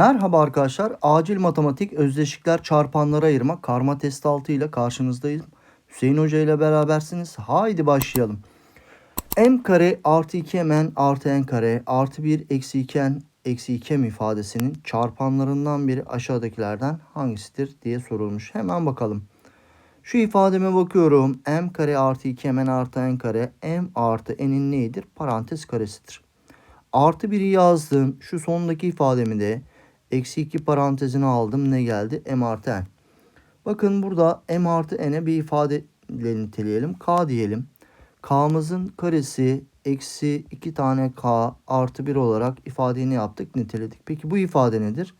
Merhaba arkadaşlar. Acil matematik özdeşikler çarpanlara ayırma karma test 6 ile karşınızdayım. Hüseyin Hoca ile berabersiniz. Haydi başlayalım. m kare artı 2mn artı n kare artı 1 eksi 2n eksi 2m ifadesinin çarpanlarından biri aşağıdakilerden hangisidir diye sorulmuş. Hemen bakalım. Şu ifademe bakıyorum. m kare artı 2mn artı n kare m artı n'in neydir? Parantez karesidir. Artı 1'i yazdım. Şu sondaki ifademi de eksi 2 parantezine aldım. Ne geldi? M artı N. Bakın burada M artı N'e bir ifade ile niteleyelim. K diyelim. K'mızın karesi eksi 2 tane K artı 1 olarak ifadeni yaptık. Niteledik. Peki bu ifade nedir?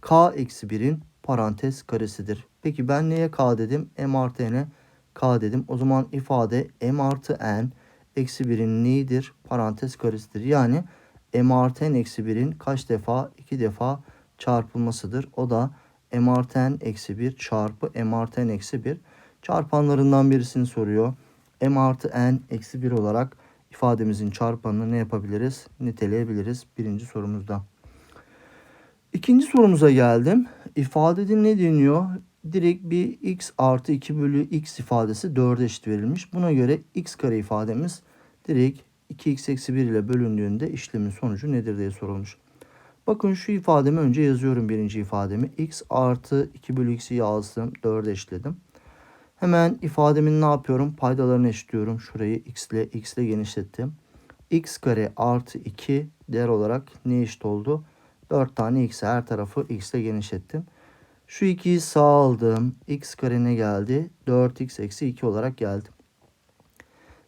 K eksi 1'in parantez karesidir. Peki ben neye K dedim? M artı N'e K dedim. O zaman ifade M artı N eksi 1'in neyidir? Parantez karesidir. Yani m artı n eksi 1'in kaç defa? 2 defa çarpılmasıdır. O da m artı n eksi 1 çarpı m artı n eksi 1 çarpanlarından birisini soruyor. m artı n eksi 1 olarak ifademizin çarpanını ne yapabiliriz? Niteleyebiliriz birinci sorumuzda. İkinci sorumuza geldim. İfadede ne deniyor? Direkt bir x artı 2 bölü x ifadesi 4'e eşit verilmiş. Buna göre x kare ifademiz direkt 2x eksi 1 ile bölündüğünde işlemin sonucu nedir diye sorulmuş. Bakın şu ifademi önce yazıyorum birinci ifademi. x artı 2 bölü x'i yazdım. 4'e eşitledim. Hemen ifademin ne yapıyorum? Paydalarını eşitliyorum. Şurayı x ile x ile genişlettim. x kare artı 2 değer olarak ne eşit oldu? 4 tane x her tarafı x ile genişlettim. Şu 2'yi sağ aldım. x kare ne geldi? 4x eksi 2 olarak geldi.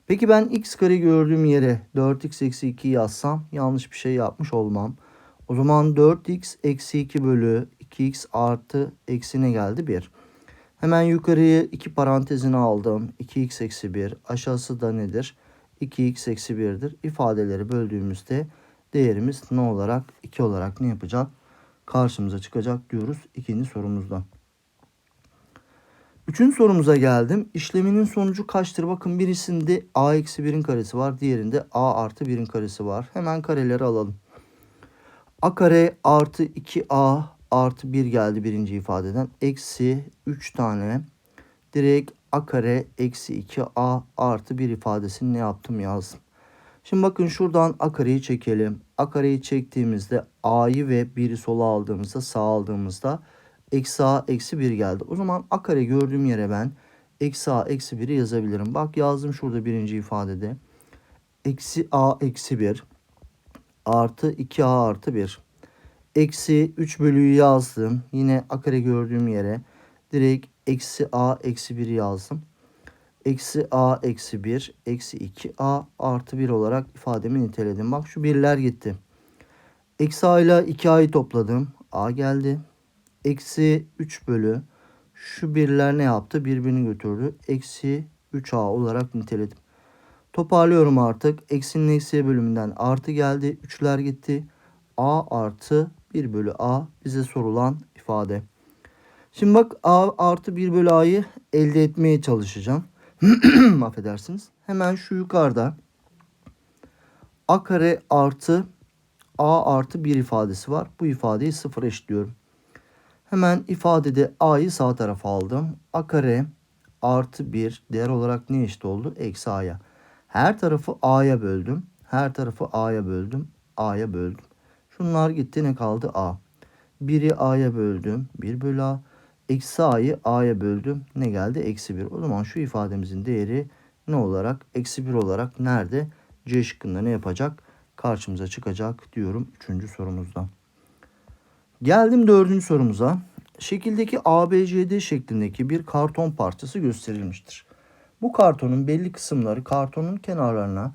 Peki ben x kare gördüğüm yere 4x eksi 2 yazsam yanlış bir şey yapmış olmam. O zaman 4x eksi 2 bölü 2x artı eksi ne geldi? 1. Hemen yukarıyı 2 parantezine aldım. 2x eksi 1. Aşağısı da nedir? 2x eksi 1'dir. İfadeleri böldüğümüzde değerimiz ne olarak? 2 olarak ne yapacak? Karşımıza çıkacak diyoruz ikinci sorumuzda. Üçüncü sorumuza geldim. İşleminin sonucu kaçtır? Bakın birisinde a eksi 1'in karesi var. Diğerinde a artı 1'in karesi var. Hemen kareleri alalım. A kare artı 2a artı 1 geldi birinci ifadeden. Eksi 3 tane. Direkt a kare eksi 2a artı 1 ifadesini ne yaptım yazdım. Şimdi bakın şuradan a kareyi çekelim. a kareyi çektiğimizde a'yı ve 1'i sola aldığımızda sağ aldığımızda eksi a eksi 1 geldi. O zaman a kare gördüğüm yere ben eksi a eksi 1'i yazabilirim. Bak yazdım şurada birinci ifadede. Eksi a eksi 1 artı 2a artı 1. Eksi 3 bölüyü yazdım. Yine a kare gördüğüm yere direkt eksi a eksi 1'i yazdım. Eksi a eksi 1 eksi 2a artı 1 olarak ifademi niteledim. Bak şu birler gitti. Eksi a ile 2a'yı topladım. a geldi eksi 3 bölü şu birler ne yaptı? Birbirini götürdü. Eksi 3a olarak niteledim. Toparlıyorum artık. Eksinin eksiye bölümünden artı geldi. Üçler gitti. a artı 1 bölü a bize sorulan ifade. Şimdi bak a artı 1 bölü a'yı elde etmeye çalışacağım. Affedersiniz. Hemen şu yukarıda a kare artı a artı 1 ifadesi var. Bu ifadeyi sıfır eşitliyorum. Hemen ifadede a'yı sağ tarafa aldım. a kare artı 1 değer olarak ne eşit oldu? Eksi a'ya. Her tarafı a'ya böldüm. Her tarafı a'ya böldüm. a'ya böldüm. Şunlar gitti ne kaldı? a. 1'i a'ya böldüm. 1 bölü a. Eksi a'yı a'ya böldüm. Ne geldi? Eksi 1. O zaman şu ifademizin değeri ne olarak? Eksi 1 olarak nerede? C şıkkında ne yapacak? Karşımıza çıkacak diyorum 3. sorumuzda. Geldim dördüncü sorumuza. Şekildeki ABCD şeklindeki bir karton parçası gösterilmiştir. Bu kartonun belli kısımları kartonun kenarlarına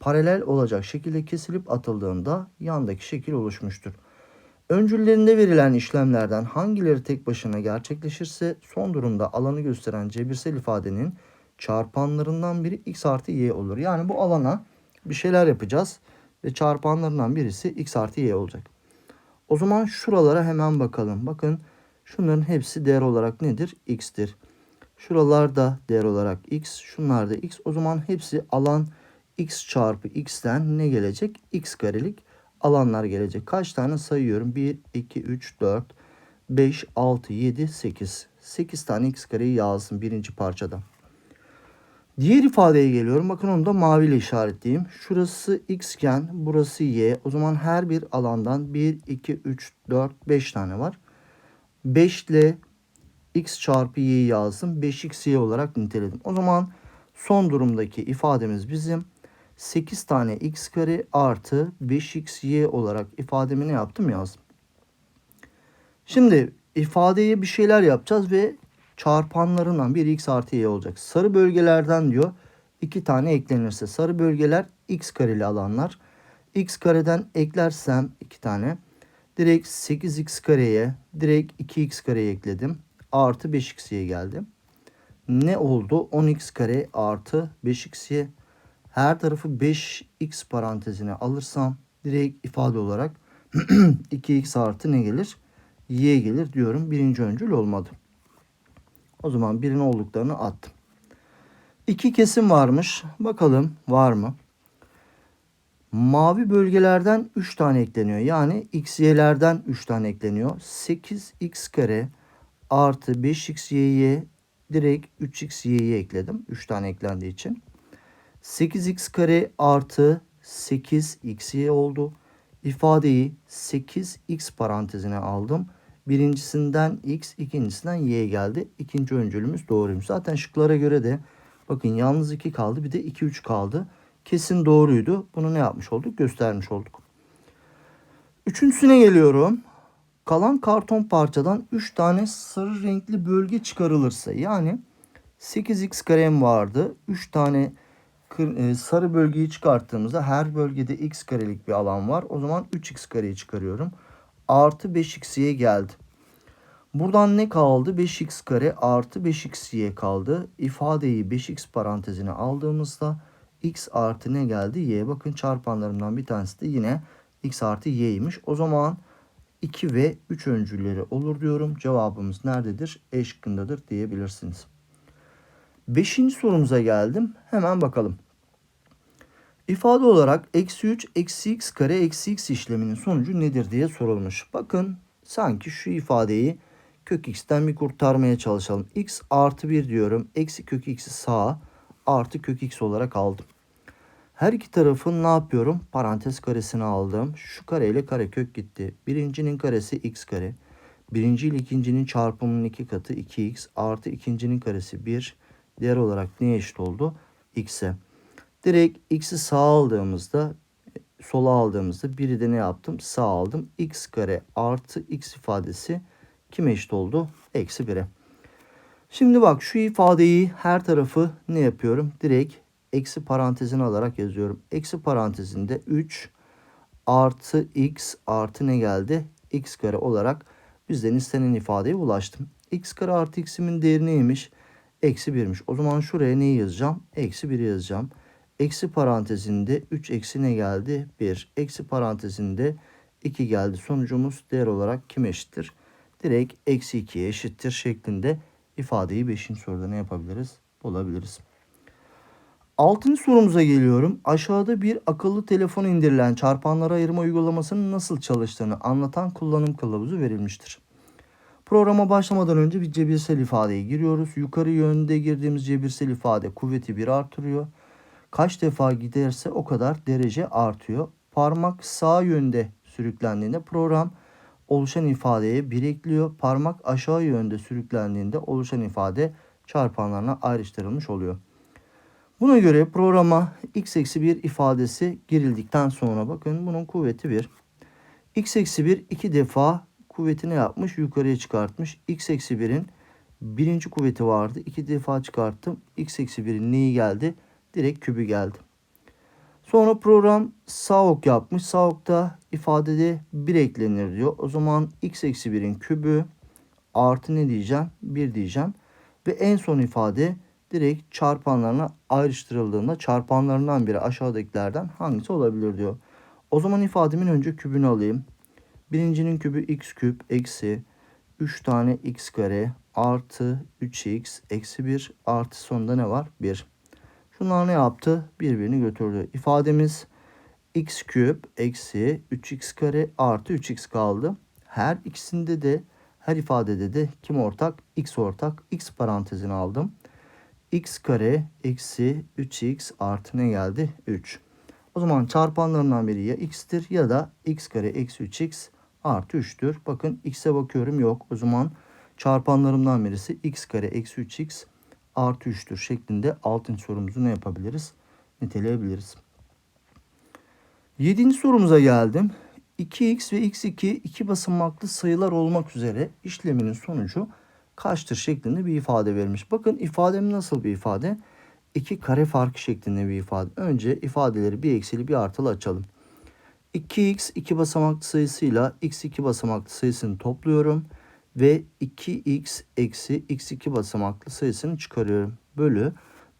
paralel olacak şekilde kesilip atıldığında yandaki şekil oluşmuştur. Öncüllerinde verilen işlemlerden hangileri tek başına gerçekleşirse son durumda alanı gösteren cebirsel ifadenin çarpanlarından biri x artı y olur. Yani bu alana bir şeyler yapacağız ve çarpanlarından birisi x artı y olacak. O zaman şuralara hemen bakalım. Bakın şunların hepsi değer olarak nedir? X'tir. Şuralar da değer olarak X. Şunlar da X. O zaman hepsi alan X çarpı X'ten ne gelecek? X karelik alanlar gelecek. Kaç tane sayıyorum? 1, 2, 3, 4, 5, 6, 7, 8. 8 tane x kareyi yazdım birinci parçada. Diğer ifadeye geliyorum. Bakın onu da maviyle işaretleyeyim. Şurası x iken burası y. O zaman her bir alandan 1, 2, 3, 4, 5 tane var. 5 ile x çarpı y'yi yazdım. 5xy olarak niteledim. O zaman son durumdaki ifademiz bizim 8 tane x kare artı 5xy olarak ifademi ne yaptım yazdım. Şimdi ifadeye bir şeyler yapacağız ve çarpanlarından bir x artı y olacak. Sarı bölgelerden diyor iki tane eklenirse. Sarı bölgeler x kareli alanlar. x kareden eklersem iki tane. Direkt 8x kareye direkt 2x kareye ekledim. Artı 5x'ye geldi. Ne oldu? 10x kare artı 5x'ye her tarafı 5x parantezine alırsam direkt ifade olarak 2x artı ne gelir? Y gelir diyorum. Birinci öncül olmadı. O zaman birin olduklarını attım. İki kesim varmış. Bakalım var mı? Mavi bölgelerden 3 tane ekleniyor. Yani x, y'lerden 3 tane ekleniyor. 8x kare artı 5x, y'ye direkt 3x, y'yi ekledim. 3 tane eklendiği için. 8x kare artı 8xy oldu. İfadeyi 8x parantezine aldım. Birincisinden x, ikincisinden y geldi. İkinci öncülümüz doğruymuş. Zaten şıklara göre de bakın yalnız 2 kaldı bir de 2 3 kaldı. Kesin doğruydu. Bunu ne yapmış olduk? Göstermiş olduk. Üçüncüsüne geliyorum. Kalan karton parçadan 3 tane sarı renkli bölge çıkarılırsa yani 8x karem vardı. 3 tane e, sarı bölgeyi çıkarttığımızda her bölgede x karelik bir alan var. O zaman 3x kareyi çıkarıyorum. Artı 5x'ye geldi. Buradan ne kaldı? 5x kare artı 5xy kaldı. İfadeyi 5x parantezine aldığımızda x artı ne geldi? y. Bakın çarpanlarımdan bir tanesi de yine x artı y'ymiş. O zaman 2 ve 3 öncülleri olur diyorum. Cevabımız nerededir? E şıkkındadır diyebilirsiniz. Beşinci sorumuza geldim. Hemen bakalım. İfade olarak eksi 3 eksi x kare eksi x işleminin sonucu nedir diye sorulmuş. Bakın sanki şu ifadeyi kök x'ten bir kurtarmaya çalışalım. x artı 1 diyorum. Eksi kök x'i sağa artı kök x olarak aldım. Her iki tarafın ne yapıyorum? Parantez karesini aldım. Şu kare ile kare kök gitti. Birincinin karesi x kare. Birinci ile ikincinin çarpımının iki katı 2x artı ikincinin karesi 1. Diğer olarak neye eşit oldu? x'e. Direkt x'i sağ aldığımızda sola aldığımızda biri de ne yaptım? Sağ aldım. x kare artı x ifadesi kime eşit oldu? Eksi 1'e. Şimdi bak şu ifadeyi her tarafı ne yapıyorum? Direkt eksi parantezini alarak yazıyorum. Eksi parantezinde 3 artı x artı ne geldi? x kare olarak bizden istenen ifadeye ulaştım. x kare artı x'imin değeri neymiş? Eksi 1'miş. O zaman şuraya neyi yazacağım? Eksi 1 yazacağım. Eksi parantezinde 3 eksi ne geldi? 1. Eksi parantezinde 2 geldi. Sonucumuz değer olarak kim eşittir? Direkt eksi 2'ye eşittir şeklinde ifadeyi 5. soruda ne yapabiliriz? Bulabiliriz. Altıncı sorumuza geliyorum. Aşağıda bir akıllı telefon indirilen çarpanlara ayırma uygulamasının nasıl çalıştığını anlatan kullanım kılavuzu verilmiştir. Programa başlamadan önce bir cebirsel ifadeye giriyoruz. Yukarı yönde girdiğimiz cebirsel ifade kuvveti 1 artırıyor. Kaç defa giderse o kadar derece artıyor. Parmak sağ yönde sürüklendiğinde program oluşan ifadeye 1 ekliyor. Parmak aşağı yönde sürüklendiğinde oluşan ifade çarpanlarına ayrıştırılmış oluyor. Buna göre programa x eksi 1 ifadesi girildikten sonra bakın bunun kuvveti 1. x eksi 1 iki defa kuvvetini yapmış yukarıya çıkartmış. x eksi 1'in birinci kuvveti vardı. iki defa çıkarttım. x eksi 1'in neyi geldi? Direkt kübü geldi. Sonra program sağ ok yapmış. Sağ okta ifadede 1 eklenir diyor. O zaman x eksi 1'in kübü artı ne diyeceğim? 1 diyeceğim. Ve en son ifade direkt çarpanlarına ayrıştırıldığında çarpanlarından biri aşağıdakilerden hangisi olabilir diyor. O zaman ifademin önce kübünü alayım. Birincinin kübü x küp eksi 3 tane x kare artı 3x eksi 1 artı sonunda ne var? 1. Şunlar ne yaptı? Birbirini götürdü. İfademiz x küp eksi 3x kare artı 3x kaldı. Her ikisinde de her ifadede de kim ortak? x ortak. x parantezine aldım. X kare eksi 3x artı ne geldi? 3. O zaman çarpanlarından biri ya x'tir ya da x kare eksi 3x artı 3'tür. Bakın x'e bakıyorum yok. O zaman çarpanlarımdan birisi x kare eksi 3x artı 3'tür şeklinde altın sorumuzu ne yapabiliriz? Niteleyebiliriz. Yedinci sorumuza geldim. 2x ve x2 iki basamaklı sayılar olmak üzere işleminin sonucu kaçtır şeklinde bir ifade verilmiş. Bakın ifadem nasıl bir ifade? İki kare farkı şeklinde bir ifade. Önce ifadeleri bir eksili bir artılı açalım. 2x iki basamaklı sayısıyla x iki basamaklı sayısını topluyorum ve 2x eksi x2 basamaklı sayısını çıkarıyorum. Bölü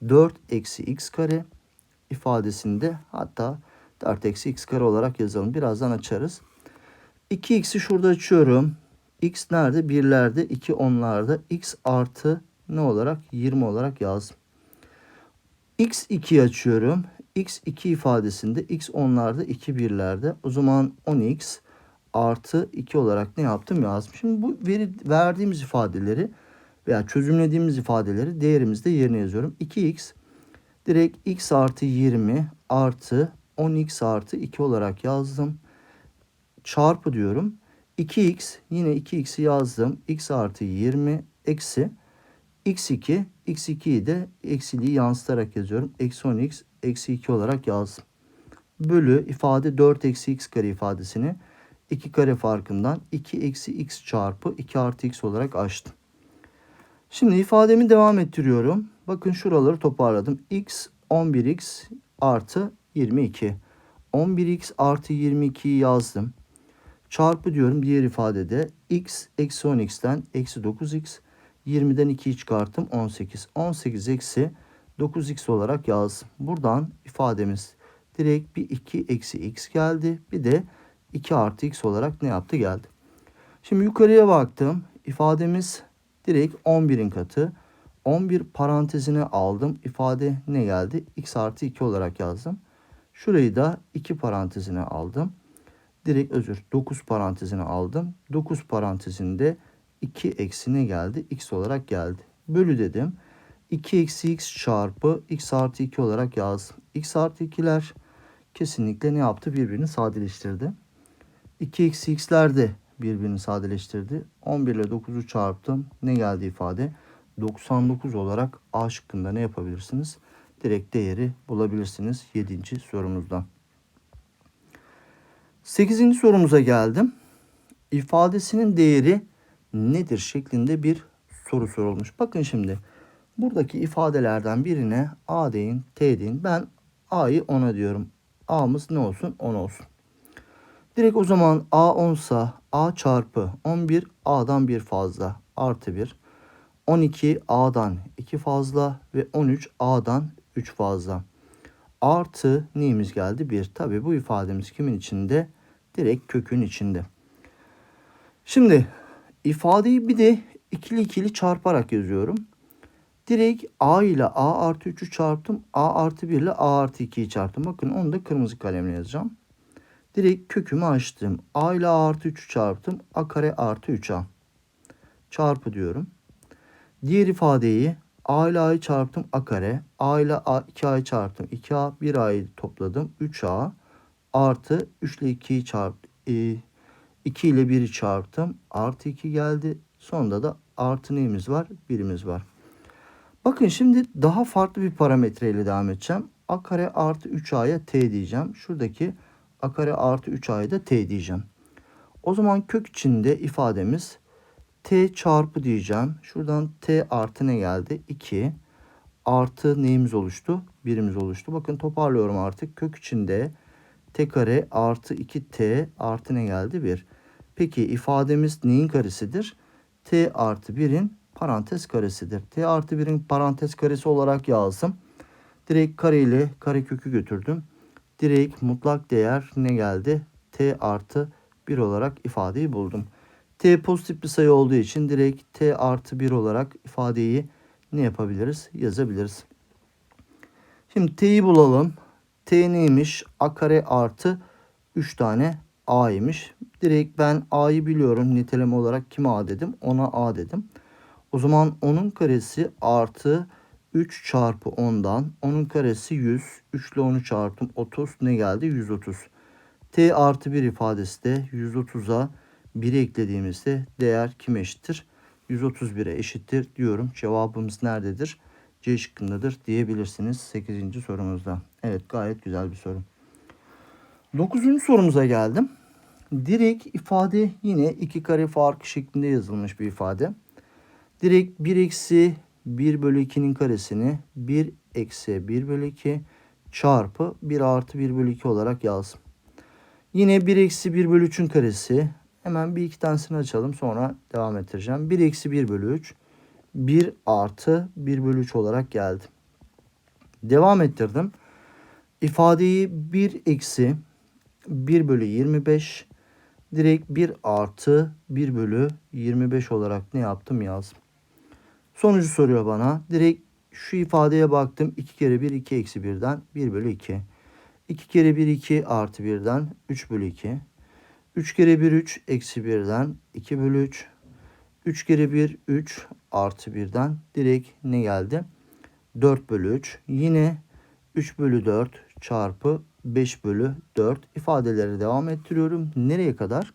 4 eksi x kare ifadesinde hatta 4 eksi x kare olarak yazalım. Birazdan açarız. 2x'i şurada açıyorum. X nerede? Birlerde, 2 onlarda. x artı ne olarak? 20 olarak yazdım. x2'yi açıyorum. x2 ifadesinde x onlarda, 2 birlerde. O zaman 10x artı 2 olarak ne yaptım yazdım. Şimdi bu veri, verdiğimiz ifadeleri veya çözümlediğimiz ifadeleri değerimizde yerine yazıyorum. 2x direkt x artı 20 artı 10x artı 2 olarak yazdım. Çarpı diyorum. 2x yine 2x'i yazdım. x artı 20 eksi x2 x2'yi de eksiliği yansıtarak yazıyorum. Eksi 10x eksi 2 olarak yazdım. Bölü ifade 4 eksi x kare ifadesini 2 kare farkından 2 eksi x çarpı 2 artı x olarak açtım. Şimdi ifademi devam ettiriyorum. Bakın şuraları toparladım. x 11x artı 22. 11x artı 22'yi yazdım. Çarpı diyorum diğer ifadede x eksi 10x'ten eksi 9x 20'den 2'yi çıkarttım 18. 18 eksi 9x olarak yazdım. Buradan ifademiz direkt bir 2 eksi x geldi. Bir de 2 artı x olarak ne yaptı geldi. Şimdi yukarıya baktım. İfademiz direkt 11'in katı. 11 parantezine aldım. İfade ne geldi? x artı 2 olarak yazdım. Şurayı da 2 parantezine aldım. Direkt özür 9 parantezine aldım. 9 parantezinde 2 eksine geldi. x olarak geldi. Bölü dedim. 2 eksi x çarpı x artı 2 olarak yazdım. x artı 2'ler kesinlikle ne yaptı? Birbirini sadeleştirdi. 2 eksi x'ler de birbirini sadeleştirdi. 11 ile 9'u çarptım. Ne geldi ifade? 99 olarak A şıkkında ne yapabilirsiniz? Direkt değeri bulabilirsiniz 7. sorumuzdan. 8. sorumuza geldim. İfadesinin değeri nedir şeklinde bir soru sorulmuş. Bakın şimdi buradaki ifadelerden birine A deyin, T deyin. Ben A'yı 10'a diyorum. A'mız ne olsun? 10 olsun. Direkt o zaman A 10 sa A çarpı 11 A'dan 1 fazla artı 1. 12 A'dan 2 fazla ve 13 A'dan 3 fazla. Artı neyimiz geldi? 1. Tabi bu ifademiz kimin içinde? Direkt kökün içinde. Şimdi ifadeyi bir de ikili ikili çarparak yazıyorum. Direkt A ile A artı 3'ü çarptım. A artı 1 ile A artı 2'yi çarptım. Bakın onu da kırmızı kalemle yazacağım. Direkt kökümü açtım. A ile A artı 3'ü çarptım. A kare artı 3A. Çarpı diyorum. Diğer ifadeyi A ile A'yı çarptım A kare. A ile A 2A'yı çarptım. 2A 1A'yı topladım. 3A artı 3 ile 2'yi çarp 2 ile 1'i çarptım. Artı 2 geldi. Sonunda da artı neyimiz var? Birimiz var. Bakın şimdi daha farklı bir parametreyle devam edeceğim. A kare artı 3A'ya T diyeceğim. Şuradaki A kare artı 3A'ya da T diyeceğim. O zaman kök içinde ifademiz T çarpı diyeceğim. Şuradan T artı ne geldi? 2 artı neyimiz oluştu? Birimiz oluştu. Bakın toparlıyorum artık. Kök içinde T kare artı 2T artı ne geldi? 1. Peki ifademiz neyin karesidir? T artı 1'in parantez karesidir. T artı 1'in parantez karesi olarak yazdım. Direkt kare ile kare kökü götürdüm. Direkt mutlak değer ne geldi? T artı 1 olarak ifadeyi buldum. T pozitif bir sayı olduğu için direkt T artı 1 olarak ifadeyi ne yapabiliriz? Yazabiliriz. Şimdi T'yi bulalım. T neymiş? A kare artı 3 tane A'ymış. Direkt ben A'yı biliyorum. Niteleme olarak kime A dedim? Ona A dedim. O zaman onun karesi artı 3 çarpı 10'dan. Onun karesi 100. 3 ile 10'u çarptım. 30 ne geldi? 130. T artı 1 ifadesi de 130'a 1'i eklediğimizde değer kime eşittir? 131'e eşittir diyorum. Cevabımız nerededir? Şıkkındadır diyebilirsiniz 8. sorumuzda. Evet gayet güzel bir soru. 9. sorumuza geldim. Direkt ifade yine iki kare farkı şeklinde yazılmış bir ifade. Direkt 1 eksi 1 bölü 2'nin karesini 1 eksi 1 bölü 2 çarpı 1 artı 1 bölü 2 olarak yazdım. Yine 1 eksi 1 bölü 3'ün karesi. Hemen bir iki tanesini açalım sonra devam ettireceğim. 1 eksi 1 bölü 3. 1 artı 1 bölü 3 olarak geldi. Devam ettirdim. İfadeyi 1 eksi 1 bölü 25 direkt 1 artı 1 bölü 25 olarak ne yaptım yazdım. Sonucu soruyor bana. Direkt şu ifadeye baktım. 2 kere 1 2 eksi 1'den 1 bölü 2. 2 kere 1 2 artı 1'den 3 bölü 2. 3 kere 1 3 eksi 1'den 2 bölü 3. 3 kere 1 3 artı 1'den direkt ne geldi? 4 bölü 3. Yine 3 bölü 4 çarpı 5 bölü 4 ifadeleri devam ettiriyorum. Nereye kadar?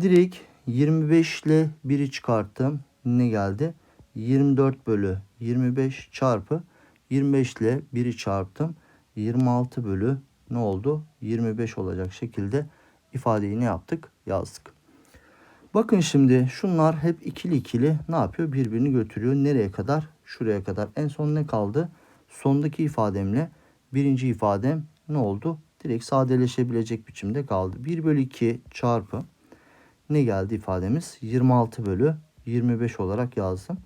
Direkt 25 ile 1'i çıkarttım. Ne geldi? 24 bölü 25 çarpı 25 ile 1'i çarptım. 26 bölü ne oldu? 25 olacak şekilde ifadeyi ne yaptık? Yazdık. Bakın şimdi şunlar hep ikili ikili ne yapıyor? Birbirini götürüyor. Nereye kadar? Şuraya kadar. En son ne kaldı? Sondaki ifademle birinci ifadem ne oldu? Direkt sadeleşebilecek biçimde kaldı. 1 bölü 2 çarpı ne geldi ifademiz? 26 bölü 25 olarak yazdım.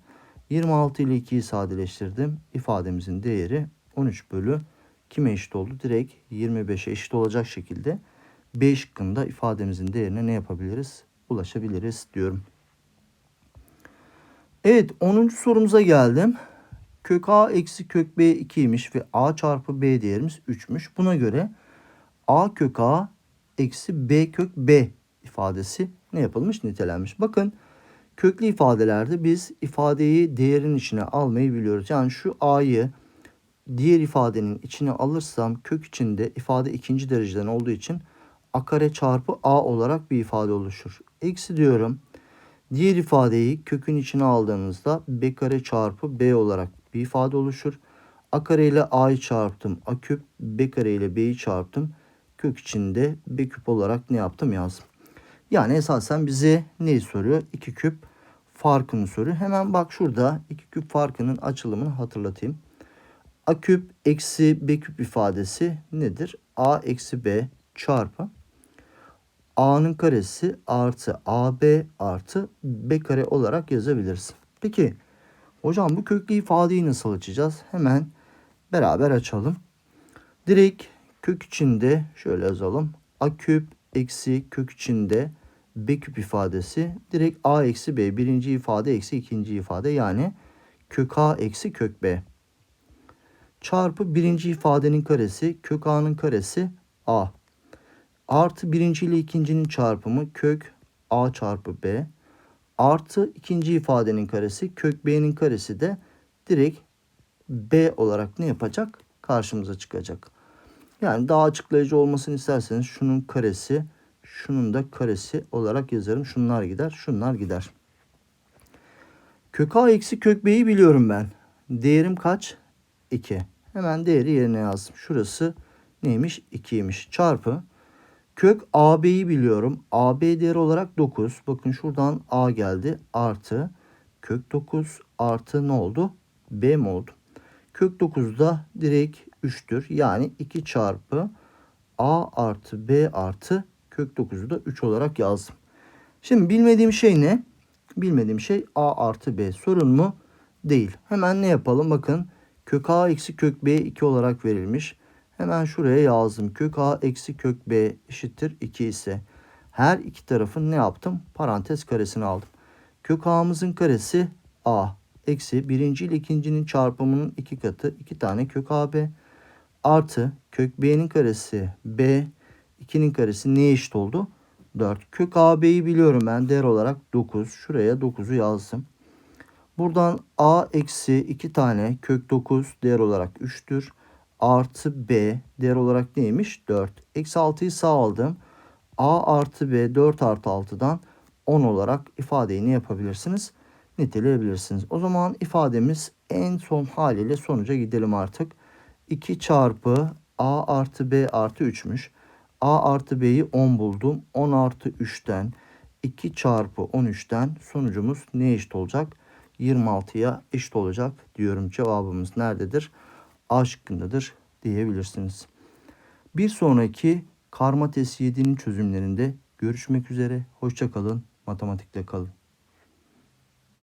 26 ile 2'yi sadeleştirdim. İfademizin değeri 13 bölü kime eşit oldu? Direkt 25'e eşit olacak şekilde B şıkkında ifademizin değerine ne yapabiliriz? Ulaşabiliriz diyorum. Evet 10. sorumuza geldim. Kök A eksi kök B 2'ymiş ve A çarpı B değerimiz 3'müş. Buna göre A kök A eksi B kök B ifadesi ne yapılmış? Nitelenmiş. Bakın köklü ifadelerde biz ifadeyi değerin içine almayı biliyoruz. Yani şu A'yı diğer ifadenin içine alırsam kök içinde ifade ikinci dereceden olduğu için a kare çarpı a olarak bir ifade oluşur. Eksi diyorum. Diğer ifadeyi kökün içine aldığınızda b kare çarpı b olarak bir ifade oluşur. a kare ile a'yı çarptım a küp, b kare ile b'yi çarptım. Kök içinde b küp olarak ne yaptım yazdım. Yani esasen bize neyi soruyor? 2 küp farkını soruyor. Hemen bak şurada 2 küp farkının açılımını hatırlatayım. a küp eksi b küp ifadesi nedir? a eksi b çarpı a'nın karesi artı ab artı b kare olarak yazabiliriz. Peki hocam bu köklü ifadeyi nasıl açacağız? Hemen beraber açalım. Direkt kök içinde şöyle yazalım. a küp eksi kök içinde b küp ifadesi direkt a eksi b birinci ifade eksi ikinci ifade yani kök a eksi kök b çarpı birinci ifadenin karesi kök a'nın karesi a artı birinci ile ikincinin çarpımı kök a çarpı b artı ikinci ifadenin karesi kök b'nin karesi de direkt b olarak ne yapacak? Karşımıza çıkacak. Yani daha açıklayıcı olmasını isterseniz şunun karesi şunun da karesi olarak yazarım. Şunlar gider, şunlar gider. Kök a eksi kök b'yi biliyorum ben. Değerim kaç? 2. Hemen değeri yerine yazdım. Şurası neymiş? 2'ymiş. Çarpı Kök AB'yi biliyorum. AB değeri olarak 9. Bakın şuradan A geldi. Artı kök 9 artı ne oldu? B mi oldu? Kök 9 da direkt 3'tür. Yani 2 çarpı A artı B artı kök 9'u da 3 olarak yazdım. Şimdi bilmediğim şey ne? Bilmediğim şey A artı B. Sorun mu? Değil. Hemen ne yapalım? Bakın kök A eksi kök B 2 olarak verilmiş. Hemen şuraya yazdım. Kök a eksi kök b eşittir 2 ise her iki tarafın ne yaptım? Parantez karesini aldım. Kök a'mızın karesi a eksi birinci ile ikincinin çarpımının iki katı iki tane kök ab artı kök b'nin karesi b 2'nin karesi neye eşit oldu? 4. Kök AB'yi biliyorum ben değer olarak 9. Şuraya 9'u yazdım. Buradan A eksi 2 tane kök 9 değer olarak 3'tür. Artı B değer olarak neymiş? 4. Eksi 6'yı sağ aldım. A artı B 4 artı 6'dan 10 olarak ifadeyi ne yapabilirsiniz? Niteleyebilirsiniz. O zaman ifademiz en son haliyle sonuca gidelim artık. 2 çarpı A artı B artı 3'müş. A artı B'yi 10 buldum. 10 artı 3'ten 2 çarpı 13'ten sonucumuz ne eşit olacak? 26'ya eşit olacak diyorum. Cevabımız nerededir? A şıkkındadır diyebilirsiniz. Bir sonraki karma test 7'nin çözümlerinde görüşmek üzere. Hoşça kalın. Matematikte kalın.